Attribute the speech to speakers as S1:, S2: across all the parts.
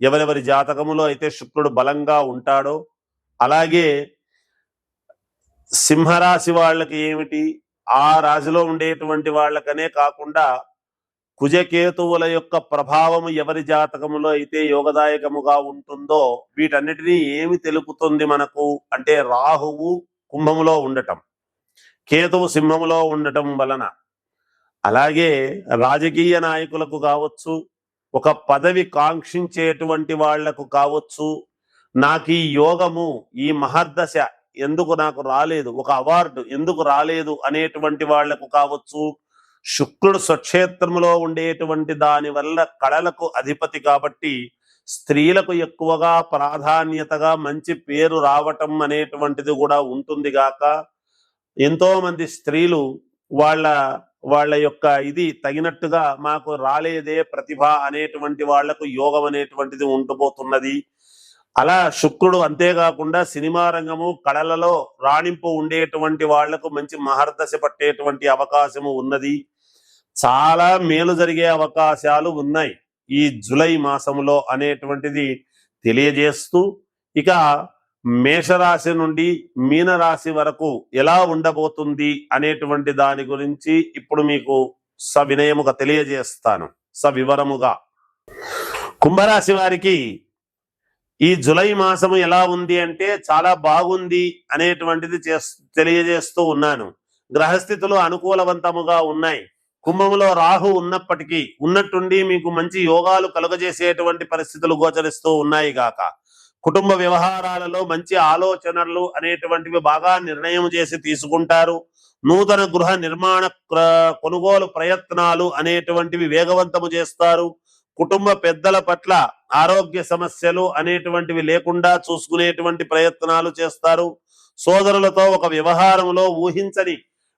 S1: ఎవరెవరి జాతకములో అయితే శుక్రుడు బలంగా ఉంటాడో అలాగే సింహరాశి వాళ్ళకి ఏమిటి ఆ రాశిలో ఉండేటువంటి వాళ్ళకనే కాకుండా కుజకేతువుల యొక్క ప్రభావం ఎవరి జాతకములో అయితే యోగదాయకముగా ఉంటుందో వీటన్నిటినీ ఏమి తెలుపుతుంది మనకు అంటే రాహువు కుంభములో ఉండటం కేతువు సింహములో ఉండటం వలన. అలాగే రాజకీయ నాయకులకు కావచ్చు ఒక పదవి కాంక్షించేటువంటి వాళ్ళకు కావచ్చు. నాకు ఈ యోగము ఈ మహర్దశ ఎందుకు నాకు రాలేదు ఒక అవార్డు ఎందుకు రాలేదు అనేటువంటి వాళ్ళకు కావచ్చు. శుక్రుడు స్వక్షేత్రంలో ఉండేటువంటి దాని వల్ల కళలకు అధిపతి కాబట్టి స్త్రీలకు ఎక్కువగా ప్రాధాన్యతగా మంచి పేరు రావటం అనేటువంటిది కూడా ఉంటుంది గాక. ఎంతో మంది స్త్రీలు వాళ్ళ వాళ్ళ యొక్క ఇది తగినట్టుగా మాకు రాలేదే ప్రతిభ అనేటువంటి వాళ్ళకు యోగం అనేటువంటిది ఉండిపోతున్నది అలా శుక్రుడు అంతేకాకుండా సినిమా రంగము కళలలో రాణింపు ఉండేటువంటి వాళ్ళకు మంచి మహర్దశ పట్టేటువంటి అవకాశము ఉన్నది. చాలా మేలు జరిగే అవకాశాలు ఉన్నాయి ఈ జులై మాసములో అనేటువంటిది తెలియజేస్తూ ఇక మేషరాశి నుండి మీనరాశి వరకు ఎలా ఉండబోతుంది అనేటువంటి దాని గురించి ఇప్పుడు మీకు సవినయముగా తెలియజేస్తాను. సవివరముగా. కుంభరాశి వారికి ఈ జులై మాసము ఎలా ఉంది అంటే చాలా బాగుంది అనేటువంటిది తెలియజేస్తూ ఉన్నాను. గ్రహస్థితులు అనుకూలవంతముగా ఉన్నాయి. కుంభములో రాహు ఉన్నప్పటికీ ఉన్నట్టుండి మీకు మంచి యోగాలు కలుగజేసేటువంటి పరిస్థితులు గోచరిస్తూ ఉన్నాయి గాక. కుటుంబ వ్యవహారాలలో మంచి ఆలోచనలు అనేటువంటివి బాగా నిర్ణయం చేసి తీసుకుంటారు. నూతన గృహ నిర్మాణ కొనుగోలు ప్రయత్నాలు అనేటువంటివి వేగవంతము చేస్తారు. కుటుంబ పెద్దల పట్ల ఆరోగ్య సమస్యలు అనేటువంటివి లేకుండా చూసుకునేటువంటి ప్రయత్నాలు చేస్తారు. సోదరులతో ఒక వ్యవహారంలో ఊహించని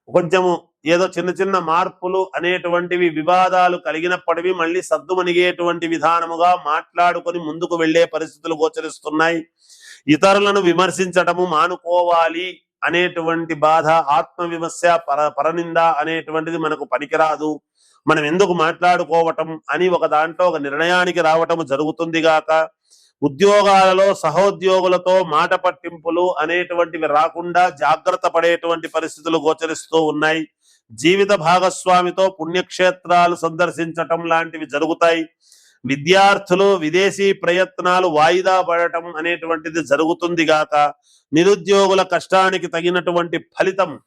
S1: కొంచెము ఏదో చిన్న చిన్న మార్పులు అనేటువంటివి వివాదాలు కలిగినప్పటివి మళ్ళీ సద్దుమణిగేటువంటి విధానముగా మాట్లాడుకొని ముందుకు వెళ్ళే పరిస్థితులు గోచరిస్తున్నాయి. ఇతరులను విమర్శించటము మానుకోవాలి అనేటువంటి బాధ ఆత్మవిమర్శ పర పరనింద అనేటువంటిది మనకు పనికిరాదు. మనం ఎందుకు మాట్లాడుకోవటం అని ఒక దాంట్లో ఒక నిర్ణయానికి రావటం జరుగుతుంది గాక ఉద్యోగాలలో సహోద్యోగులతో మాట పట్టింపులు అనేటువంటివి రాకుండా జాగ్రత్త పడేటువంటి పరిస్థితులు గోచరిస్తూ ఉన్నాయి. జీవిత భాగస్వామితో పుణ్యక్షేత్రాలు సందర్శించటం లాంటివి జరుగుతాయి. విద్యార్థులు విదేశీ ప్రయత్నాలు వాయిదా పడటం అనేటువంటిది జరుగుతుంది గాక నిరుద్యోగుల కష్టానికి తగినటువంటి ఫలితం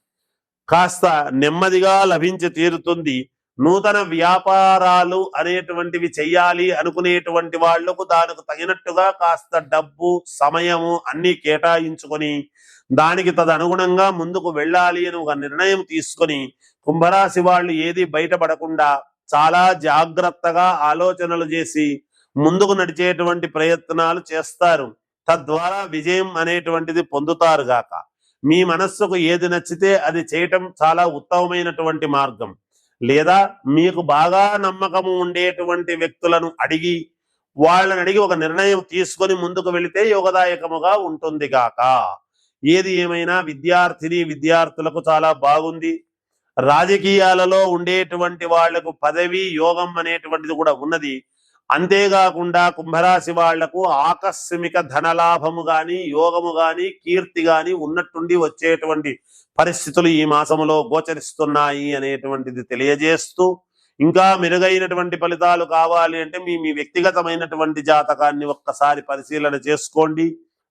S1: కాస్త నెమ్మదిగా లభించి తీరుతుంది. నూతన వ్యాపారాలు అనేటువంటివి చెయ్యాలి అనుకునేటువంటి వాళ్ళకు దానికి తగినట్టుగా కాస్త డబ్బు సమయము అన్ని కేటాయించుకొని దానికి తదనుగుణంగా ముందుకు వెళ్ళాలి అని ఒక నిర్ణయం తీసుకొని కుంభరాశి వాళ్ళు ఏది బయటపడకుండా చాలా జాగ్రత్తగా ఆలోచనలు చేసి ముందుకు నడిచేటువంటి ప్రయత్నాలు చేస్తారు. తద్వారా విజయం అనేటువంటిది పొందుతారు గాక. మీ మనస్సుకు ఏది నచ్చితే అది చేయటం చాలా ఉత్తమమైనటువంటి మార్గం. లేదా మీకు బాగా నమ్మకము ఉండేటువంటి వ్యక్తులను అడిగి వాళ్ళని అడిగి ఒక నిర్ణయం తీసుకొని ముందుకు వెళితే యోగదాయకముగా ఉంటుంది గాక. ఏది ఏమైనా విద్యార్థిని విద్యార్థులకు చాలా బాగుంది. రాజకీయాలలో ఉండేటువంటి వాళ్ళకు పదవి యోగం అనేటువంటిది కూడా ఉన్నది. అంతేకాకుండా కుంభరాశి వాళ్ళకు ఆకస్మిక ధనలాభము గాని యోగము గాని కీర్తి గాని ఉన్నట్టుండి వచ్చేటువంటి పరిస్థితులు ఈ మాసములో గోచరిస్తున్నాయి అనేటువంటిది తెలియజేస్తూ ఇంకా మెరుగైనటువంటి ఫలితాలు కావాలి అంటే మీ మీ వ్యక్తిగతమైనటువంటి జాతకాన్ని ఒక్కసారి పరిశీలన చేసుకోండి.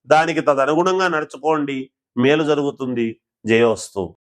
S1: దానికి తదనుగుణంగా నడుచుకోండి. మేలు జరుగుతుంది. జయోస్తు.